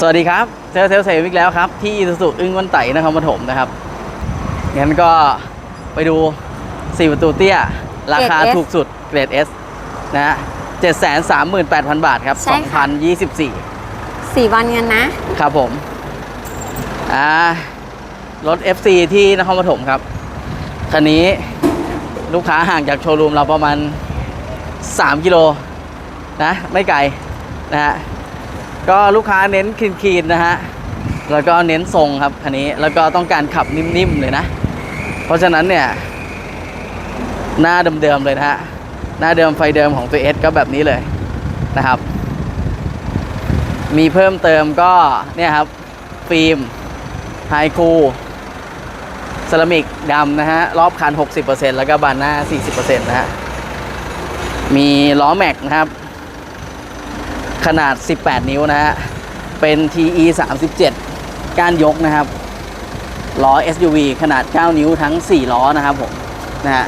สวัสดีครับเซลลเซลลเซลวิกแล้วครับ ที่อิสุอึ้งวันไต่นครปฐมนะครับงั้นก็ไปดู 4 ประตูเตี้ย ราคาเกรด S ถูกสุดเกรด S นะฮะ738,000 บาทครับ ใช่ค่ะ 2024สี่วันเงินนะ ครับผม อ่ารถ FC ที่นครปฐมครับ คันนี้ลูกค้าห่างจากโชว์รูมเราประมาณ 3 กิโลนะ ไม่ไกลนะฮะ ก็ลูกค้าเน้นคลีนๆนะฮะ แล้วก็เน้นทรงครับคันนี้ แล้วก็ต้องการขับนิ่มๆเลยนะ เพราะฉะนั้นเนี่ย หน้าเดิมๆเลยนะฮะ หน้าเดิมไฟเดิมของตัว S ก็แบบนี้เลยนะครับ มีเพิ่มเติมก็เนี่ยครับ ฟิล์มไฮคูเซรามิกดำนะฮะ รอบคัน 60%แล้วก็บานหน้า 40%นะฮะ มีล้อแม็กนะครับ ขนาด 18 นิ้วนะฮะ เป็น TE 37 ก้านยกนะครับ ล้อ SUV ขนาด 9 นิ้วทั้ง 4 ล้อนะครับผม นะฮะ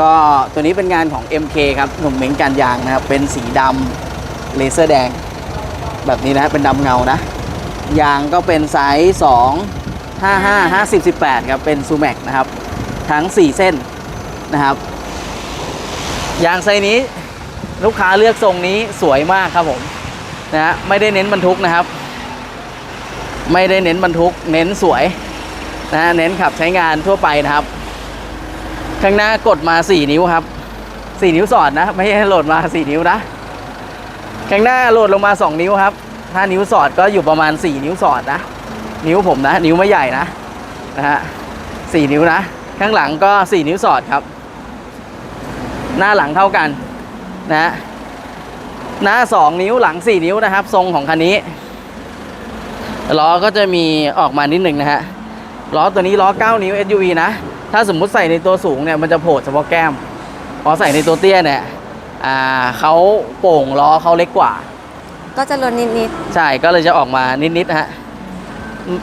ก็ตัวนี้เป็นงานของ MK ครับ หนุ่มเหม็งการยางนะครับ เป็นสีดำเลเซอร์แดง แบบนี้นะฮะ เป็นดำเงานะ ยางก็เป็นไซส์2 55 50 18 ครับ เป็นซูแม็กนะครับ ทั้ง 4 เส้นนะครับ ยางไซส์นี้ ลูกค้าเลือกทรงนี้สวยมากครับผมนะฮะไม่ได้เน้นบรรทุกนะครับ ไม่ได้เน้นบรรทุก เน้นสวยนะเน้นขับใช้งานทั่วไปนะครับ ข้างหน้ากดมา 4 นิ้วครับ 4 นิ้วสอดนะ ไม่ใช่โหลดมา 4 นิ้วนะ ข้างหน้าโหลดลงมา 2 นิ้วครับ ถ้านิ้วสอดก็อยู่ประมาณ 4 นิ้วสอดนะ นิ้วผมนะ นิ้วไม่ใหญ่นะนะฮะสี่นิ้วนะ ข้างหลังก็ 4 นิ้วสอดครับ หน้าหลังเท่ากัน นะฮะหน้า 2 นิ้วหลัง 4 นิ้วนะครับ ทรงของคันนี้ล้อก็จะมีออกมานิดหนึ่งนะฮะล้อตัวนี้ล้อ 9 นิ้ว SUV นะ ถ้าสมมุติใส่ในตัวสูงเนี่ยมันจะโผล่เฉพาะแก้ม พอใส่ในตัวเตี้ยเนี่ยอ่าเขาโป่งล้อเขาเล็กกว่า ก็จะลดนิดใช่ก็เลยจะออกมานิดๆนะฮะ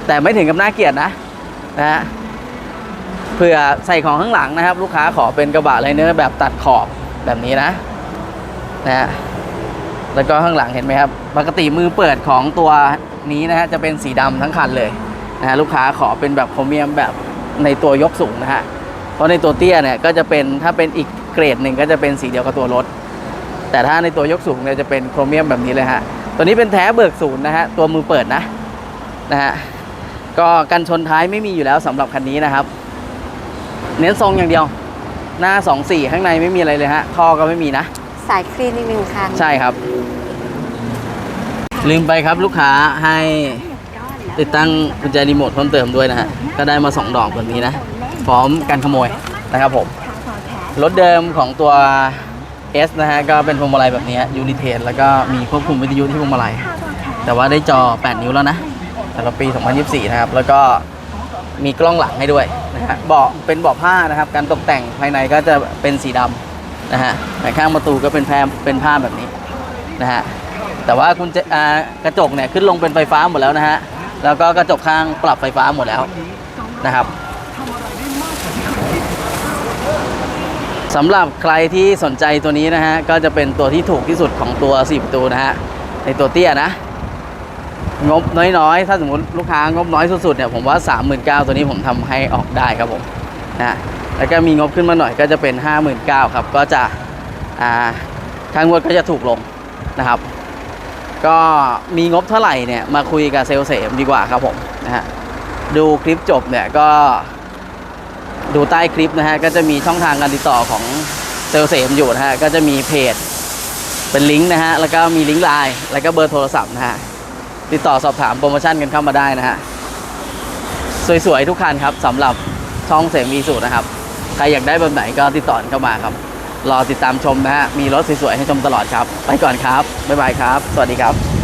แต่ไม่ถึงกับน่าเกลียดนะนะฮะเผื่อใส่ของข้างหลังนะครับ ลูกค้าขอเป็นกระบะไลเนอร์แบบตัดขอบแบบนี้นะ นะฮะแล้วก็ข้างหลังเห็นไหมครับ ปกติมือเปิดของตัวนี้นะฮะจะเป็นสีดำทั้งคันเลยนะฮะลูกค้าขอเป็นแบบโครเมียมแบบในตัวยกสูงนะฮะเพราะในตัวเตี้ยเนี่ยก็จะเป็นถ้าเป็นอีกเกรดหนึ่งก็จะเป็นสีเดียวกับตัวรถ แต่ถ้าในตัวยกสูงเนี่ยจะเป็นโครเมียมแบบนี้เลยฮะตัวนี้เป็นแท้เบิกศูนย์นะฮะตัวมือเปิดนะนะฮะก็กันชนท้ายไม่มีอยู่แล้วสำหรับคันนี้นะครับ เน้นทรงอย่างเดียว หน้า 2 4 ข้างในไม่มีอะไรเลยฮะท่อก็ไม่มีนะ สายคลีนอีกหนึ่งคันใช่ครับ ลืมไปครับลูกค้าให้ติดตั้งกุญแจรีโมทเพิ่มเติมด้วยนะฮะ ก็ได้มา 2 ดอกแบบนี้นะ พร้อมกันขโมยนะครับผม รถเดิมของตัว S นะฮะ ก็เป็นพวงมาลัยแบบนี้ยูนิเทนแล้วก็มีควบคุมวิทยุที่พวงมาลัย แต่ว่าได้จอ 8 นิ้วแล้วนะสำหรับปี 2024 นะครับ แล้วก็มีกล้องหลังให้ด้วยนะฮะเบาะเป็นเบาะผ้านะครับ การตกแต่งภายในก็จะเป็นสีดำ นะฮะแต่ข้างประตูก็เป็นแพรเป็นผ้าแบบนี้นะฮะแต่ว่าคุณจะกระจกเนี่ยขึ้นลงเป็นไฟฟ้าหมดแล้วนะฮะแล้วก็กระจกข้างปรับไฟฟ้าหมดแล้วนะครับสำหรับใครที่สนใจตัวนี้นะฮะก็จะเป็นตัวที่ถูกที่สุดของตัว4ประตูนะฮะในตัวเตี้ยนะ งบน้อยๆ ถ้าสมมติลูกค้างบน้อยสุดๆเนี่ยผมว่า 39,000ตัวนี้ผมทำให้ออกได้ครับผมนะฮะ แล้วก็มีงบขึ้นมาหน่อยก็จะเป็น 59,000ครับ ก็จะอ่าทางงวดก็จะถูกลงนะครับ ก็มีงบเท่าไหร่เนี่ยมาคุยกับเซลเสมดีกว่าครับผมนะฮะดูคลิปจบเนี่ยก็ดูใต้คลิปนะฮะก็จะมีช่องทางการติดต่อของเซลเสมอยู่นะฮะก็จะมีเพจเป็นลิงก์นะฮะแล้วก็มีลิงก์ไลน์แล้วก็เบอร์โทรศัพท์นะฮะติดต่อสอบถามโปรโมชั่นกันเข้ามาได้นะฮะสวยๆทุกคันครับสำหรับช่องเสมีสูตรนะครับ ใครอยากได้แบบไหนก็ติดต่อเข้ามาครับ รอติดตามชมนะฮะ มีรถสวยๆให้ชมตลอดครับ ไปก่อนครับ บ๊ายบายครับ สวัสดีครับ